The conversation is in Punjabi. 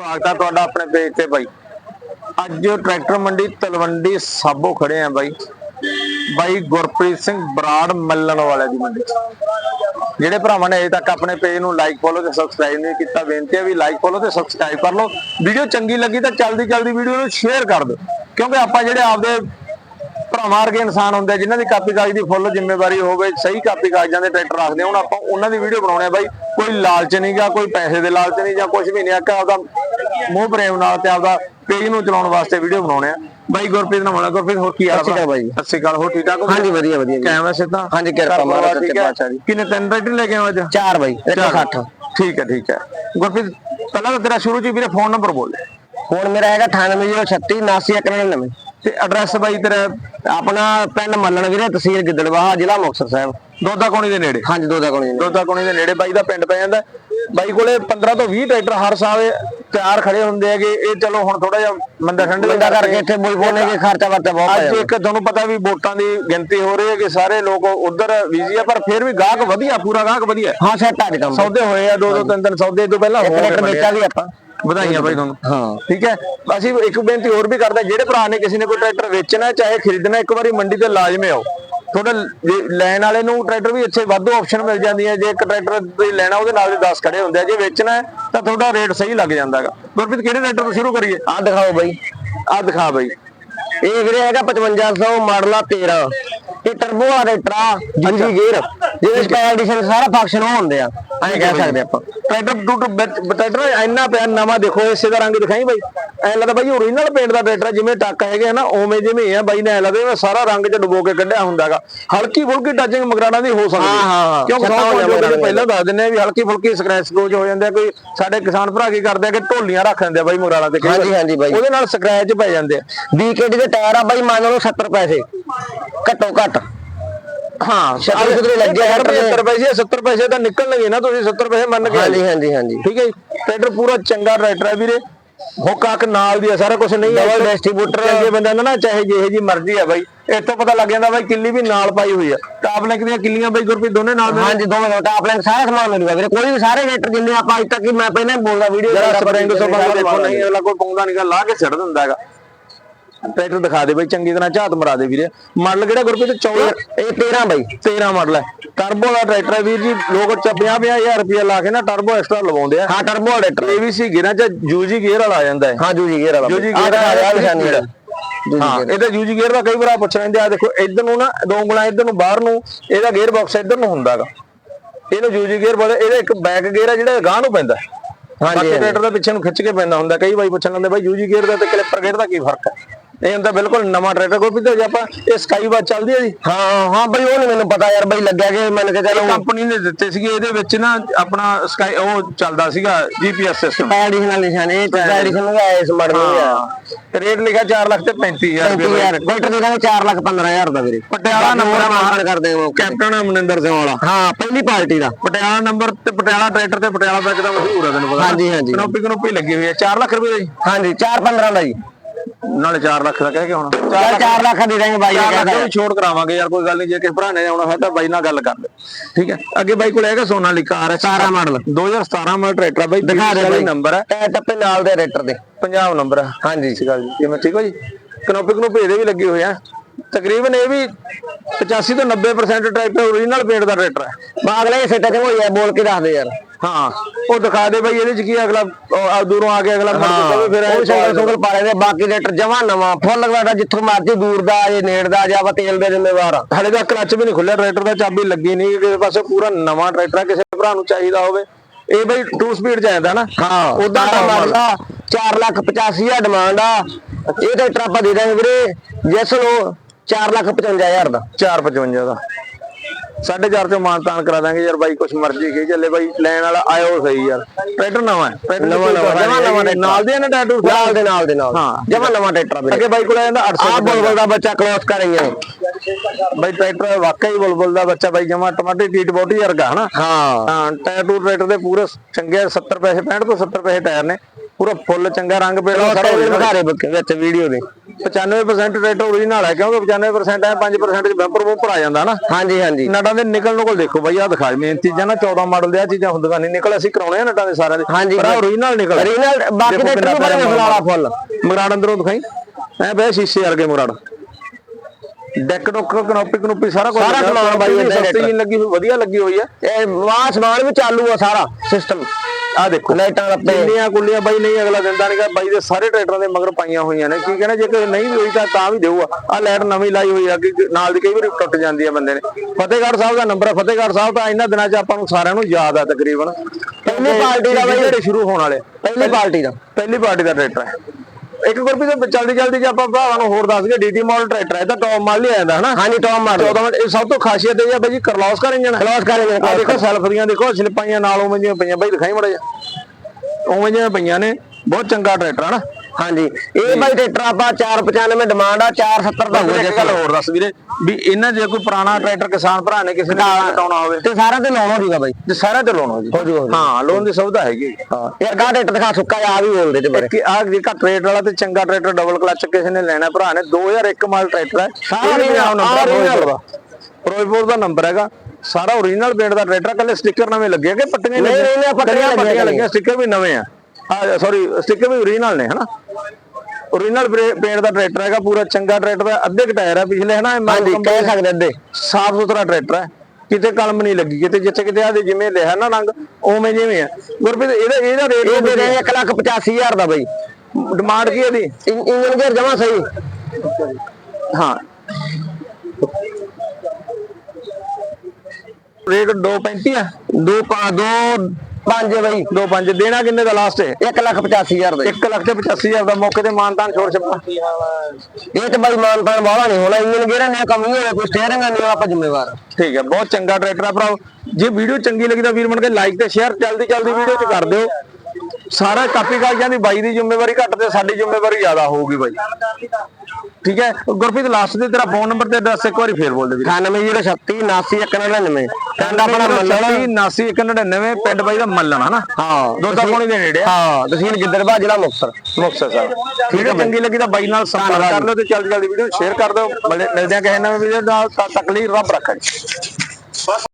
ਸਵਾਗਤ ਆ ਤੁਹਾਡਾ ਆਪਣੇ ਪੇਜ ਤੇ ਬਾਈ। ਅੱਜ ਟਰੈਕਟਰ ਮੰਡੀ ਤਲਵੰਡੀ ਸਾਬੋ ਖੜੇ ਆ ਬਾਈ। ਬਾਈ ਗੁਰਪ੍ਰੀਤ ਸਿੰਘ ਬਰਾੜ ਮੱਲਣ ਵਾਲੇ ਦੀ ਮੰਡੀ ਜਿਹੜੇ ਭਰਾਵਾਂ ਨੇ ਅਜੇ ਤੱਕ ਆਪਣੇ ਪੇਜ ਨੂੰ ਲਾਈਕ ਫੋਲੋ ਤੇ ਸਬਸਕ੍ਰਾਈਬ ਨਹੀਂ ਕੀਤਾ ਬੇਨਤੀ ਹੈ ਵੀ ਲਾਈਕ ਫੋਲੋ ਤੇ ਸਬਸਕ੍ਰਾਈਬ ਕਰ ਲਓ। ਵੀਡੀਓ ਚੰਗੀ ਲੱਗੀ ਤਾਂ ਜਲਦੀ ਜਲਦੀ ਵੀਡੀਓ ਨੂੰ ਸ਼ੇਅਰ ਕਰ ਦਿਓ। ਕਿਉਂਕਿ ਆਪਾਂ ਜਿਹੜੇ ਆਪਦੇ ਭਰਾਵਾਂ ਵਰਗੇ ਇਨਸਾਨ ਹੁੰਦੇ ਆ, ਜਿਨ੍ਹਾਂ ਦੀ ਕਾਪੀ ਕਾਗਜ਼ ਦੀ ਫੁੱਲ ਜ਼ਿੰਮੇਵਾਰੀ ਹੋਵੇ ਸਹੀ ਕਾਪੀ ਕਾਗਜ਼ਾਂ ਦੇ ਟਰੈਕਟਰ ਰੱਖਦੇ ਆ। ਹੁਣ ਆਪਾਂ ਉਹਨਾਂ ਦੀ ਵੀਡੀਓ ਬਣਾਉਣੇ ਆ ਬਾਈ। ਕੋਈ ਲਾਲਚ ਨਹੀਂਗਾ ਕੋਈ ਪੈਸੇ ਦੇ ਲਾਲਚ ਨਹੀਂ ਜਾਂ ਕੁਝ ਵੀ ਨਹੀਂ ਆ ਉਹਦਾ ਮੋਹ ਪ੍ਰੇਮ ਨਾਲ ਤੇ ਆਪਦਾ ਪੇਜ ਨੂੰ ਚਲਾਉਣ ਵਾਸਤੇ ਵੀਡੀਓ ਬਣਾਉਣੇ ਆ। ਬਾਈ ਗੁਰਪ੍ਰੀਤ ਨਾਲ ਮੋਣਾ ਗੁਰਪ੍ਰੀਤ ਹੋਰ ਕੀ ਹਾਲ ਸਤਿ ਸ਼੍ਰੀ ਅਕਾਲ ਬਾਈ। ਸਤਿ ਸ਼੍ਰੀ ਅਕਾਲ ਹੋਰ ਠੀਕ ਠਾਕ ਹਾਂਜੀ ਵਧੀਆ ਵਧੀਆ ਜੀ। ਕੈਮਰਾ ਸਿੱਧਾ? ਹਾਂਜੀ, ਕਿਰਪਾ ਮਹਾਰਾਜ ਠੀਕ ਸੱਚੇ ਹੈ? ਪਾਤਸ਼ਾਹ ਜੀ। ਕਿੰਨੇ ਤਿੰਨ ਟਰੈਕਟਰ ਲੈ ਕੇ ਅੱਜ? ਚਾਰ ਬਾਈ ਚਾਰ। 160 ਠੀਕ ਹੈ ਠੀਕ ਹੈ ਗੁਰਪ੍ਰੀਤ ਪਹਿਲਾਂ ਤਾਂ ਤੇਰਾ ਸ਼ੁਰੂ ਚ ਵੀਰੇ ਫੋਨ ਨੰਬਰ ਬੋਲ। ਹੁਣ ਮੇਰਾ ਹੈਗਾ 9836 7999 ਤੇ ਐਡਰੈਸ ਬਾਈ ਤੇਰਾ ਆਪਣਾ ਪਿੰਡ ਮੱਲਣ ਵੀਰੇ ਤਹਿਸੀਲ ਗਿੱਦੜਵਾਹਾ ਜ਼ਿਲ੍ਹਾ ਮੁਕਤਸਰ ਸਾਹਿਬ। ਦੋਦਾ ਕੋਣੀ ਦੇ ਨੇੜੇ? ਹਾਂਜੀ ਦੋ ਦਾ ਕੋਣੀ ਦੋਦਾ ਕੋਣੀ ਦੇ ਨੇੜੇ ਬਾਈ ਦਾ ਪਿੰਡ ਪੈ ਜਾਂਦਾ। ਬਾਈ ਕੋਲੇ 15 ਤੋਂ 20 ਟਰੈਕਟਰ ਹਰ ਸਾਲ ਤਿਆਰ ਖੜੇ ਹੁੰਦੇ ਹੈਗੇ ਇਹ ਚਲੋ ਹੁਣ ਥੋੜਾ ਜਿਹਾ ਮੰਦਾ ਠੰਡੇ ਦੇ ਬੰਦਾ ਕਰਕੇ ਇੱਥੇ ਬੋਲ ਬੋਲਨੇ ਕੇ ਖਰਚਾ ਵਰਤਾ ਬਹੁਤ ਅੱਜ ਇੱਕ ਤੁਹਾਨੂੰ ਪਤਾ ਵੀ ਵੋਟਾਂ ਦੀ ਗਿਣਤੀ ਹੋ ਰਹੀ ਹੈ ਕਿ ਸਾਰੇ ਲੋਕ ਉਧਰ ਬਿਜ਼ੀ ਆ ਪਰ ਫਿਰ ਵੀ ਗਾਹਕ ਵਧੀਆ ਪੂਰਾ ਗਾਹਕ ਵਧੀਆ। ਹਾਂ ਸੈਟ ਅੱਜ ਕੰਮ ਸੌਦੇ ਹੋਏ ਆ ਦੋ ਦੋ ਤਿੰਨ ਤਿੰਨ ਸੌਦੇ ਤੋਂ ਪਹਿਲਾਂ ਇੱਕ ਹੋ ਗਏ ਵੇਚਾ ਵੀ ਆਪਾਂ। ਵਧਾਈਆਂ ਬਾਈ ਤੁਹਾਨੂੰ। ਹਾਂ। ਠੀਕ ਹੈ? ਅਸੀਂ ਇੱਕ ਬੇਨਤੀ ਹੋਰ ਵੀ ਕਰਦੇ ਜਿਹੜੇ ਭਰਾ ਨੇ ਕਿਸੇ ਨੇ ਕੋਈ ਟਰੈਕਟਰ ਵੇਚਣਾ ਚਾਹੇ ਖਰੀਦਣਾ ਇੱਕ ਵਾਰੀ ਮੰਡੀ ਤੇ ਲਾਜ਼ਮੀ ਆਓ। ਤੁਹਾਡਾ ਲੈਣ ਵਾਲੇ ਨੂੰ ਟਰੈਕਟਰ ਵੀ ਇੱਥੇ ਵਾਧੂ ਆਪਸ਼ਨ ਮਿਲ ਜਾਂਦੀਆਂ ਜੇ ਇੱਕ ਟਰੈਕਟਰ ਤੁਸੀਂ ਲੈਣਾ ਉਹਦੇ ਨਾਲ ਦੇ 10 ਖੜੇ ਹੁੰਦੇ ਆ। ਜੇ ਵੇਚਣਾ ਹੈ, ਤਾਂ ਤੁਹਾਡਾ ਰੇਟ ਸਹੀ ਲੱਗ ਜਾਂਦਾ ਹੈਗਾ। ਗੁਰਪ੍ਰੀਤ ਕਿਹੜੇ ਟਰੈਕਟਰ ਤੋਂ ਸ਼ੁਰੂ ਕਰੀਏ? ਆਹ ਦਿਖਾਓ ਬਾਈ। ਆਹ ਦਿਖਾ ਬਾਈ। ਇਹ ਵੀਰੇ ਹੈਗਾ 5500 ਮਾਡਲ ਆ 13 ਇਹ ਟਰਬੋ ਆ ਰੇਟਰਾ ਜੰਜੀ ਗੇਅਰ ਜਿਹਦੇ ਸਪੈਸ਼ਲ ਐਡੀਸ਼ਨ ਸਾਰਾ ਫੰਕਸ਼ਨ ਉਹ ਹੁੰਦੇ ਆ। ਐਂ ਕਹਿ ਸਕਦੇ ਆਪਾਂ। ਟਰੈਕਟਰ ਟੂ ਟਰੈਕਟਰ ਇੰਨਾ ਪਿਆ ਨਵਾਂ ਦੇਖੋ ਇਸੇ ਦਾ ਰੰਗ ਦਿਖਾਈ ਬਾਈ। ਐ ਲੱਗਦਾ ਬਾਈ ਓਰੀਜਨਲ ਪੇਂਟ ਦਾ ਟਰੈਕਟਰ ਜਿਵੇਂ ਟੱਕ ਹੈਗੇ ਆ ਨਾ ਉਵੇਂ ਜਿਵੇਂ ਆ ਬਾਈ ਨੇ ਐ ਲੱਗਦਾ ਸਾਰਾ ਰੰਗ ਚ ਡੁਬੋ ਕੇ ਕੱਢਿਆ ਹੁੰਦਾਗਾ। ਹਲਕੀ ਫੁਲਕੀ ਟੱਚਿੰਗ ਮਗਰਾਣਾ ਦੀ ਹੋ ਸਕਦੀ ਹਾਂ, ਹਾਂ, ਹਾਂ। ਕਿਉਂਕਿ ਸੌ ਹੋ ਪਹਿਲਾਂ ਦੱਸ ਦਿੰਦੇ ਆ ਵੀ ਹਲਕੀ ਫੁਲਕੀ ਸਕ੍ਰੈਚ ਸਕੋਚ ਹੋ ਜਾਂਦੇ ਆ ਕੋਈ ਸਾਡੇ ਕਿਸਾਨ ਭਰਾ ਕੀ ਕਰਦੇ ਆ ਕਿ ਢੋਲੀਆਂ ਰੱਖ ਦਿੰਦੇ ਆ ਬਾਈ ਮਗਰਾਣਾ ਤੇ। ਹਾਂਜੀ। ਹਾਂਜੀ ਬਾਈ। ਉਹਦੇ ਨਾਲ ਸਕ੍ਰੈਚ ਪੈ ਜਾਂਦੇ ਆ। ਬੀਕੇਡੀ ਦੇ ਟਾਇਰ ਆ ਬਾਈ ਮੰਨ ਲਓ 70 ਪੈਸੇ। ਘੱਟੋ ਘੱਟ। ਹਾਂ ਛੱਤਰ ਛੁਤਰੇ ਲੱਗੇ ਆ, 70 ਪੈਸੇ। 70 ਪੈਸੇ ਤਾਂ ਨਿਕਲਣਗੇ ਨਾ ਤੁਸੀਂ 70 ਪੈਸੇ ਮੰਨ ਕੇ ਹਾਂਜੀ ਹਾਂਜੀ ਹਾਂਜੀ। ਠੀਕ ਹੈ ਜੀ। ਟਰੈਕਟਰ ਪੂਰਾ ਚੰਗਾ ਟਰੈਕਟਰ ਹੈ ਵੀਰੇ। ਹੁੱਕ ਨਾਲ ਦੀ ਆ ਸਾਰਾ ਕੁਝ ਨਹੀਂ distributor ਆ। ਜੇ ਬੰਦਾ ਨਾ ਚਾਹੇ ਜਿਹੇ ਜੀ ਮਰਜ਼ੀ ਆ ਬਾਈ। ਇੱਥੋਂ ਪਤਾ ਲੱਗ ਜਾਂਦਾ ਬਾਈ ਕਿੱਲੀ ਵੀ ਨਾਲ ਪਾਈ ਹੋਈ ਆ। ਟਾਪ ਲਿੰਕ ਦੀਆਂ ਕਿੱਲੀਆਂ ਬਾਈ ਗੁਰਪ੍ਰੀਤ ਦੋਨੇ ਨਾਲ ਹਾਂਜੀ ਦੋਵੇਂ ਨੋਟ ਆਪਣੇ ਸਾਰਾ ਸਮਾਨ ਮਿਲੂਗਾ ਵੀਰੇ। ਕੋਈ ਵੀ ਸਾਰੇ ਰੇਟਰ ਜਿੰਨੇ ਆਪਾਂ ਅੱਜ ਤੱਕ ਹੀ ਮੈਂ ਪਹਿਲਾਂ ਹੀ ਬੋਲਦਾ ਵੀਡੀਓ ਜਿਹੜਾ ਸਪਰਿੰਗ ਬੰਦਾ ਦੇਖੋ ਨਹੀਂ ਅਗਲਾ ਕੋਈ ਪਾਉਂਦਾ ਨਹੀਂਗਾ ਲਾ ਕੇ ਛੱਡ ਦਿੰਦਾ ਹੈਗਾ। ਟਰੈਕਟਰ ਦਿਖਾ ਦੇ ਬਾਈ ਚੰਗੀ ਤਰ੍ਹਾਂ ਝਾਤ ਮਰਾ ਦੇ ਵੀਰੇ। ਮਾਡਲ ਕਿਹੜਾ ਗੁਰਪ੍ਰੀਤ? 14 ਇਹ 13 ਬਾਈ 13 ਮਾਡਲ ਹੈ। ਟਰਬੋ ਦਾ ਟਰੈਕਟਰ ਹੈ ਵੀਰ ਜੀ ਲੋਕ 50 ਹਜ਼ਾਰ ਰੁਪਏ ਲਾ ਕੇ ਨਾ ਟਰਬੋ ਐਕਸਟਰਾ ਲਵਾਉਂਦੇ ਆ। ਹਾਂ ਟਰਬੋ ਰੇਟਰ ਏਬੀਸੀ ਗੇਅਰਾਂ ਚ ਯੂਜੀ ਗੇਅਰ ਵਾਲਾ ਆ ਜਾਂਦਾ ਹੈ। ਹਾਂ ਜੂਜੀ ਗੇਅਰ ਵਾਲਾ ਜੂਜੀ ਗੇਅਰ ਵਾਲਾ ਨਿਸ਼ਾਨੀ ਜੂਜੀ ਹਾਂ ਇਹਦਾ ਯੂਜੀ ਗੇਅਰ ਦਾ ਕਈ ਵਾਰ ਪੁੱਛ ਲੈਂਦੇ ਆ ਦੇਖੋ ਇੱਧਰ ਨੂੰ ਨਾ ਦੋ ਉਂਗਲਾਂ ਇੱਧਰ ਨੂੰ ਬਾਹਰ ਨੂੰ ਇਹਦਾ ਗੇਅਰ ਬਾਕਸ ਇੱਧਰ ਨੂੰ ਹੁੰਦਾਗਾ ਇਹਨੂੰ ਯੂਜੀ ਗੇਅਰ ਬੋਲਦੇ ਇਹਦਾ ਇੱਕ ਬੈਕ ਗੇਅਰ ਆ ਜਿਹੜਾ ਗਾਂਹ ਨੂੰ ਪੈਂਦਾ। ਹਾਂਜੀ। ਟਰੈਕਟਰ ਦਾ ਪਿੱਛੇ ਨੂੰ ਖਿੱਚ ਕੇ ਪੈਂਦਾ ਹੁੰਦਾ। ਕਈ ਵਾਰੀ ਪੁੱਛਣ ਲੈਂਦੇ ਬਾਈ ਯੂਜੀ ਗੇਅਰ ਦਾ ਤੇ ਕਲਿੱਪਰ ਗੇਅਰ ਦਾ ਕੀ ਫ਼ਰਕ ਹੈ? ਇਹ ਹੁੰਦਾ ਬਿਲਕੁਲ ਨਵਾਂ ਟਰੈਕਟਰ ਕੋਈ ਤੇ ਆਪਾਂ ਇਹ ਸਕਾਈ ਬਾਤ ਚੱਲਦੀ ਹੈ ਜੀ। ਹਾਂ ਹਾਂ ਬਾਈ ਉਹ ਨੀ ਮੈਨੂੰ ਪਤਾ ਯਾਰ ਬਾਈ ਲੱਗਿਆ ਕਿ ਮੰਨ ਕੇ ਚੱਲੋ। ਕੰਪਨੀ ਨੇ ਦਿੱਤੇ ਸੀਗੇ ਇਹਦੇ ਵਿੱਚ ਨਾ ਆਪਣਾ ਸਕਾਈ ਉਹ ਚੱਲਦਾ ਸੀਗਾ ਜੀਪੀਐਸ ਸਿਸਟਮ ਐਡੀਸ਼ਨਲ ਨਿਸ਼ਾਨੀ ਐਡੀਸ਼ਨਲ ਦਾ ਇਸ ਮਾਡਲ ਤੇ ਰੇਟ ਲਿਖਿਆ 4 ਲੱਖ ਤੇ 35000 ਰੁਪਏ 35000 ਟਰੈਕਟਰ ਦੇ ਦਾਂਗੇ 4 ਲੱਖ 15000 ਦਾ ਵੀਰੇ। ਪਟਿਆਲਾ ਨੰਬਰ ਆ। ਮਾਨ ਕਰ ਦੇਵਾਂ ਕੈਪਟਨ ਅਮਨਿੰਦਰ ਸਿੰਘ ਵਾਲਾ। ਹਾਂ ਪਹਿਲੀ ਪਾਰਟੀ ਦਾ। ਪਟਿਆਲਾ ਨੰਬਰ ਤੇ ਪਟਿਆਲਾ ਟਰੈਕਟਰ ਤੇ ਪਟਿਆਲਾ ਬੈਕ ਦਾ ਮਸ਼ਹੂਰ ਆ ਤੈਨੂੰ ਪਤਾ। ਹਾਂਜੀ, ਹਾਂਜੀ। ਕਨੋਪੀ ਕਨੋਪੀ ਲੱਗੀ ਹੋਈ ਹੈ 4 ਲੱਖ ਰੁਪਏ ਦਾ ਜੀ। ਹਾਂਜੀ 4 15 ਦਾ ਜੀ। ਨਾਲੇ 4 ਲੱਖ ਦਾ ਕਹਿ ਕੇ ਹੁਣ। ਚੱਲ 4 ਲੱਖ ਦੇ ਦਾਂਗੇ ਬਾਈ 4 ਨੇ ਲੱਖ ਕਹਿੰਦਾ ਦੀ ਛੋਟ ਕਰਾਵਾਂਗੇ ਯਾਰ ਕੋਈ ਗੱਲ ਨਹੀਂ ਜੇ ਕਿਸੇ ਭਰਾ ਨੇ ਆਉਣਾ ਹੋਇਆ ਤਾਂ ਬਾਈ ਨਾਲ ਗੱਲ ਕਰ ਲੈ। ਠੀਕ ਹੈ? ਅੱਗੇ ਬਾਈ ਕੋਲ ਹੈਗਾ ਸੋਨਾ ਲਿਖਾ ਆ ਰਿਹਾ 17 ਮਾਡਲ। 2017 ਮਾਡਲ ਟਰੈਕਟਰ ਬਾਈ ਦਿਖਾ ਦੇ ਬਾਈ। ਨੰਬਰ ਹੈ। ਟੈ ਟੱਪੇ ਨਾਲ ਦੇ ਰੇਟਰ ਦੇ। ਪੰਜਾਬ ਨੰਬਰ ਹੈ। ਹਾਂਜੀ। ਸਤਿ ਸ਼੍ਰੀ ਅਕਾਲ ਜੀ। ਕਿਵੇਂ ਠੀਕ ਹੋ ਜੀ? ਕਨੋਪੀ ਕਨੋਪੀ ਇਹਦੇ ਵੀ ਲੱਗੇ ਹੋਏ ਆ। ਤਕਰੀਬਨ ਇਹ ਵੀ 85 ਤੋਂ 90% ਟਰੈਕਟਰ ਓਰੀਜਨਲ ਪੇਂਟ ਦਾ ਟਰੈਕਟਰ ਹੈ। ਬਾਗਲੇ ਸੈਟ ਤੇ ਹੋਈ ਆ ਬੋਲ ਕੇ ਦੱਸ ਦੇ ਯਾਰ। ਹਾਂ ਉਹ ਦਿਖਾ ਦੇ ਬਈ ਇਹਦੇ ਚ ਕੀ ਅਗਲਾ ਆ ਦੂਰੋਂ ਆ ਕੇ ਅਗਲਾ ਫਿਰ ਉਹ ਸਿੰਗਲ ਸਿੰਗਲ ਪਾ ਲੈਂਦੇ ਬਾਕੀ ਰੇਟਰ ਜਮਾ ਨਵਾਂ ਫੁੱਲ ਵਾਟਾ ਜਿੱਥੋਂ ਮਰਜ਼ੀ ਦੂਰ ਦਾ ਇਹ ਨੇੜ ਦਾ ਜਾਂ ਵਾ ਤੇਲ ਦੇ ਜ਼ਿੰਮੇਵਾਰ ਆ। ਹਲੇ ਤੱਕ ਕਲੱਚ ਵੀ ਨਹੀਂ ਖੁੱਲਿਆ ਟਰੈਕਟਰ ਦਾ ਚਾਬੀ ਲੱਗੀ ਨਹੀਂ ਕਿਸੇ ਪਾਸੇ ਪੂਰਾ ਨਵਾਂ ਟਰੈਕਟਰ ਆ, ਕਿਸੇ ਭਰਾ ਨੂੰ ਚਾਹੀਦਾ ਹੋਵੇ। ਇਹ ਬਈ 2 ਸਪੀਡ ਚ ਨਾ। ਹਾਂ ਉਦਾਂ ਦਾ ਦਾ ਮਾਡਲ ਮਰਲਾ 4 ਲੱਖ 85 ਹਜ਼ਾਰ ਡਿਮਾਂਡ ਆ। ਇਹ ਟਰੈਕਟਰ ਆਪਾਂ ਦੇ ਦਾਂਗੇ ਵੀਰੇ ਜਿਸ ਨੂੰ 4 ਲੱਖ 55 ਹਜ਼ਾਰ ਦਾ। 455 ਦਾ। 4.5 ਚੋਂ ਮਾਨਤਾਨ ਕਰਾ ਦਾਂਗੇ ਯਾਰ ਬਾਈ ਕੁਛ ਮਰਜ਼ੀ ਕਹੀ ਚੱਲੇ ਬਾਈ ਲੈਣ ਵਾਲਾ ਆਇਓ ਸਹੀ ਯਾਰ। ਟਰੈਕਟਰ ਨਵਾਂ ਹੈ ਟਰੈਕਟਰ ਨਵਾਂ ਨਵਾਂ ਜਮਾ ਨਵਾਂ ਟਰੈਕਟਰ। ਨਾਲ ਦੇ ਨਾ ਟੈਟੂ ਨਾਲ ਦੇ ਨਾਲ ਦੇ ਨਾਲ ਹਾਂ। ਜਮਾ ਨਵਾਂ ਟਰੈਕਟਰ ਵੀਰੇ ਅੱਗੇ ਬਾਈ ਕੋਲ ਆ ਜਾਂਦਾ 800 ਆ ਬੁਲਬੁਲ ਦਾ ਬੱਚਾ ਕਲੋਸ ਕਰਾਂਗੇ ਬਾਈ ਟਰੈਕਟਰ ਵਾਕਈ ਬੁਲਬੁਲ ਦਾ ਬੱਚਾ ਬਾਈ ਜਮਾ ਟਮਾਟੇ ਟੀਟ ਬੋਟੀ ਵਰਗਾ ਹਨਾ? ਹਾਂ। ਹਾਂ ਟਾਇਰ ਟੂ ਟਰੈਕਟਰ ਦੇ ਪੂਰੇ ਚੰਗੇ 70 ਪੈਸੇ 65 ਤੋਂ 70 ਪੈਸੇ ਟਾਇਰ ਨੇ। ਪੂਰਾ ਫੁੱਲ ਚੰਗਾ ਰੰਗ ਪੇੜ ਸਾਰਾ ਵਿਖਾਰੇ ਵਿੱਚ ਵੀਡੀਓ ਦੇ। 95% ਟਰੈਕਟਰ ਓਰੀਜਨਲ ਹੈ ਕਿਉਂਕਿ 95% ਹੈ 5% ਚ ਬੰਪਰ ਬੰਪਰ ਆ ਜਾਂਦਾ ਨਾ। ਹਾਂਜੀ ਹਾਂਜੀ। ਨਟਾਂ ਦੇ ਨਿਕਲ ਨੂੰ ਕੋਲ ਦੇਖੋ ਬਾਈ ਆ ਦਿਖਾ ਮੇਨ ਚੀਜ਼ਾਂ ਨਾ 14 ਮਾਡਲ ਦੇ ਆ ਚੀਜ਼ਾਂ ਹੁੰਦੀਆਂ ਨਹੀਂ। ਨਿਕਲ ਅਸੀਂ ਕਰਾਉਣੇ ਆ ਨਟਾਂ ਦੇ ਸਾਰਿਆਂ ਦੇ। ਹਾਂਜੀ ਪਰ ਓਰੀਜਨਲ ਨਿਕਲ ਰੀਨਲ ਬਾਕੀ ਦੇ ਟਰੂ ਬੜੇ ਵਾਲਾ ਫੁੱਲ। ਮਗਰਾੜ ਅੰਦਰੋਂ ਦਿਖਾਈ। ਐ ਬੈ ਸ਼ੀਸ਼ੇ ਵਰਗੇ ਮਗਰਾੜ ਡੈਕ ਡੋਕ ਕਨੋਪੀ ਕਨੋਪੀ ਸਾਰਾ ਕੁਝ ਸਾਰਾ ਸਮਾਨ ਬਾਈ ਸਸਤੀ ਨਹੀਂ ਲੱਗੀ ਹੋਈ ਵਧੀਆ ਲੱਗੀ ਹੋਈ ਆ। ਇਹ ਵਾਹ ਸਮਾਨ ਵੀ ਚਾਲੂ ਆ ਸਾਰਾ ਸਿਸਟਮ ਆ ਦੇਖੋ। ਲਾਈਟਾਂ ਲੱਪੇ ਕੁੱਲੀਆਂ ਕੁੱਲੀਆਂ ਬਾਈ ਨਹੀਂ ਅਗਲਾ ਦਿੰਦਾ ਨਹੀਂਗਾ ਬਾਈ ਦੇ ਸਾਰੇ ਟਰੈਕਟਰਾਂ ਦੇ ਮਗਰ ਪਾਈਆਂ ਹੋਈਆਂ ਨੇ। ਕੀ ਕਹਿੰਦੇ ਜੇ ਕੋਈ ਨਹੀਂ ਵੀ ਹੋਈ ਤਾਂ ਤਾਂ ਵੀ ਦੇਊਗਾ। ਆ ਲਾਈਟ ਨਵੀਂ ਲਾਈ ਹੋਈ ਆ ਕਿ ਨਾਲ ਦੀ ਕਈ ਵਾਰੀ ਟੁੱਟ ਜਾਂਦੀ ਆ ਬੰਦੇ ਨੇ। ਫਤਿਹਗੜ੍ਹ ਸਾਹਿਬ ਦਾ ਨੰਬਰ ਹੈ ਫਤਿਹਗੜ੍ਹ ਸਾਹਿਬ ਤਾਂ ਇਹਨਾਂ ਦਿਨਾਂ 'ਚ ਆਪਾਂ ਨੂੰ ਸਾਰਿਆਂ ਨੂੰ ਯਾਦ ਆ ਤਕਰੀਬਨ। ਪਹਿਲੀ ਪਾਰਟੀ ਦਾ ਬਾਈ ਜਿਹੜੇ ਸ਼ੁਰੂ ਹੋਣ ਵਾਲੇ। ਪਹਿਲੀ ਪਾਰਟੀ ਦਾ। ਪਹਿਲੀ ਪਾਰਟੀ ਦਾ ਟਰੈਕਟਰ ਹੈ। ਇੱਕ ਗੁਰਪ੍ਰੀਤ ਤੇ ਜਲਦੀ ਜਲਦੀ ਜੇ ਆਪਾਂ ਭਰਾਵਾਂ ਨੂੰ ਹੋਰ ਦੱਸ ਕੇ ਡੀਟੀ ਮਾਡਲ ਟਰੈਕਟਰ ਹੈ ਇਹ ਤਾਂ ਟੌਪ ਮਾਡਲ ਹੀ ਆ ਜਾਂਦਾ ਹਨਾ? ਹਾਂਜੀ ਟੌਪ ਮਾਡਲ। 14 ਮਿੰਟ ਇਹ ਸਭ ਤੋਂ ਖਾਸੀਅਤ ਇਹ ਆ ਬਾਈ ਜੀ ਕਰਲੋਸਕਰ ਇੰਜਨ ਹੈ ਕਰਲੋਸਕਰ ਇੰਜਨ, ਆ ਦੇਖੋ ਸੈਲਫ ਦੀਆਂ ਦੇਖੋ ਸਲਿਪਾਈਆਂ ਨਾਲ ਉਵੇਂ ਜਿਹੀਆਂ ਪਈਆਂ ਬਾਈ ਦਿਖਾਈ ਮੜਾ ਜਾ ਉਵੇਂ ਜਿਹੀਆਂ ਪਈਆਂ ਨੇ ਬਹੁਤ ਚੰਗਾ ਟਰੈਕਟਰ ਹੈ ਨਾ ਹਾਂਜੀ। ਇਹ ਬਾਈ ਟਰੈਕਟਰ ਆਪਾਂ 495 ਡਿਮਾਂਡ ਆ 470 ਦਾ ਹੋ ਇੱਕ ਜੇ ਗੱਲ ਹੋਰ ਦੱਸ ਵੀਰੇ ਵੀ ਇਹਨਾਂ ਜੇ ਕੋਈ ਪੁਰਾਣਾ ਟਰੈਕਟਰ ਕਿਸਾਨ ਭਰਾ ਨੇ ਕਿਸੇ ਨੇ ਹਟਾਉਣਾ ਹੋਵੇ। ਤੇ ਸਾਰਾ ਤੇ ਲਾਉਣਾ ਜੂਗਾ ਬਾਈ। ਤੇ ਸਾਰਾ ਤੇ ਲੋਨ ਹੋ ਜੀ ਹੋ ਜੂਗਾ, ਹੋ। ਹਾਂ ਲੋਨ ਦੀ ਸੁਵਿਧਾ ਹੈਗੀ ਹਾਂ। ਇਹ ਗਾ ਟਰੈਕਟਰ ਦਿਖਾ ਸੁੱਕਾ ਆ ਵੀ ਬੋਲਦੇ ਤੇ ਬਾਰੇ ਕਿ ਆ ਜਿਹੜਾ ਟਰੇਡ ਵਾਲਾ ਤੇ ਚੰਗਾ ਟਰੈਕਟਰ ਡਬਲ ਕਲਚ ਕਿਸੇ ਨੇ ਲੈਣਾ ਭਰਾ ਨੇ। 2001 ਮਾਡਲ ਟਰੈਕਟਰ ਹੈ। ਸਾਰਾ ਨੰਬਰ ਦਾ ਫਿਰੋਜ਼ਪੁਰ ਦਾ ਨੰਬਰ ਹੈਗਾ। ਸਾਰਾ ਓਰੀਜਨਲ ਪੇਂਟ ਦਾ ਟਰੈਕਟਰ ਕੱਲੇ ਸਟicker ਨਵੇਂ ਲੱਗੇ ਕਿ ਪੱਟੀਆਂ ਹੀ ਨਹੀਂ? ਨਹੀਂ, ਪੱਟੀਆਂ ਲੱਗੀਆਂ ਸਟicker ਵੀ ਨਵੇਂ ਆ। ਆ ਸੌਰੀ ਸਟicker ਵੀ ਓਰੀਜਨਲ ਨੇ ਹਨਾ? ਓਰੀਜਨਲ ਪੇਂਟ ਦਾ ਟਰੈਕਟਰ ਹੈਗਾ ਪੂਰਾ ਚੰਗਾ ਟਰੈਕਟਰ ਹੈ ਅੱਧੇ ਕੁ ਟਾਇਰ ਹੈ ਪਿਛਲੇ ਹਨਾ? ਇਹ ਹਾਂਜੀ ਕਹਿ ਸਕਦੇ ਅੱਧੇ। ਸਾਫ਼ ਸੁਥਰਾ ਟਰੈਕਟਰ ਹੈ ਕਿਤੇ ਕਲਮ ਨਹੀਂ ਲੱਗੀ ਕਿਤੇ ਜਿੱਥੇ ਕਿਤੇ ਆ ਜਿਵੇਂ ਲਿਖਿਆ ਨਾ ਰੰਗ ਉਵੇਂ ਜਿਵੇਂ ਆ। ਗੁਰਪ੍ਰੀਤ ਇਹਦਾ ਇਹਦਾ ਇਹ ਰੇਟ ਦੇ ਦੇ 1 ਲੱਖ 85 ਹਜ਼ਾਰ ਦਾ ਬਾਈ। ਡਿਮਾਂਡ ਕੀ ਇਹਦੀ? ਇੰਜਨ ਗੇਅਰ ਜਮਾ ਸਹੀ? ਹਾਂ। ਰੇਟ 235 ਆ? ਦੋ ਪਾ ਦੋ ਪੰਜ ਬਾਈ। 25 ਦੇਣਾ ਕਿੰਨੇ ਦਾ ਲਾਸਟ ਹੈ 1 ਲੱਖ 85 ਹਜ਼ਾਰ ਦਾ 1 ਲੱਖ ਤੇ 85000 ਦਾ ਮੌਕੇ ਤੇ ਮਾਨਤਾਨ ਛੋੜ ਛੱਪਾ। ਇਹ ਤੇ ਬਾਈ ਮਾਨਤਾਨ ਵਾਲਾ ਨਹੀਂ ਹੋਣਾ ਇੰਜਨ ਗੇਅਰ ਨੇ ਕਮੀ ਹੋਵੇ ਕੋਈ ਸਟੀਅਰਿੰਗ ਨਹੀਂ ਆਪਾਂ ਜ਼ਿੰਮੇਵਾਰ ਠੀਕ ਹੈ ਬਹੁਤ ਚੰਗਾ ਟਰੈਕਟਰ ਆ ਭਰਾਓ। ਜੇ ਵੀਡੀਓ ਚੰਗੀ ਲੱਗੀ ਤਾਂ ਵੀਰ ਬਣ ਕੇ ਲਾਈਕ ਤੇ ਸ਼ੇਅਰ ਜਲਦੀ ਜਲਦੀ ਵੀਡੀਓ ਚ ਕਰ ਦਿਓ। ਸਾਰਾ ਕਾਪੀ ਕਾਗਜ਼ਾਂ ਦੀ ਬਾਈ ਦੀ ਜ਼ਿੰਮੇਵਾਰੀ ਘੱਟ ਤੇ ਸਾਡੀ ਜ਼ਿੰਮੇਵਾਰੀ ਜ਼ਿਆਦਾ ਹੋਊਗੀ ਬਾਈ। ਠੀਕ ਹੈ? ਗੁਰਪ੍ਰੀਤ ਲਾਸਟ ਤੇ ਤੇਰਾ ਫੋਨ ਨੰਬਰ ਤੇ ਐਡਰੈਸ ਇੱਕ ਵਾਰੀ ਫੇਰ ਬੋਲ ਦੇ ਵੀਰ। 9806 89199 ਪਿੰਡ ਆਪਣਾ ਮੱਲਣ। 7999 ਪਿੰਡ ਬਾਈ ਦਾ ਮੱਲਣ ਹਨਾ? ਹਾਂ ਦੋਦਾ ਕੋਣੀ ਦੇ ਨੇੜੇ ਹਾਂ ਤਹਿਸੀਲ ਗਿੱਦੜਬਾ ਜ਼ਿਲ੍ਹਾ ਮੁਕਤਸਰ ਮੁਕਤਸਰ ਸਾਹਿਬ। ਵੀਡੀਓ ਚੰਗੀ ਲੱਗੀ ਤਾਂ ਬਾਈ ਨਾਲ ਸੰਪਰਕ ਕਰ ਲਿਓ ਤੇ ਜਲਦੀ ਜਲਦੀ ਵੀਡੀਓ ਸ਼ੇਅਰ ਕਰ ਦਿਓ। ਮਿਲਦੇ ਆ ਕਿਸੇ ਨਵੇਂ ਵੀਡੀਓ ਨਾਲ। ਤੱਕ ਲਈ ਰੱਬ ਰੱਖਾ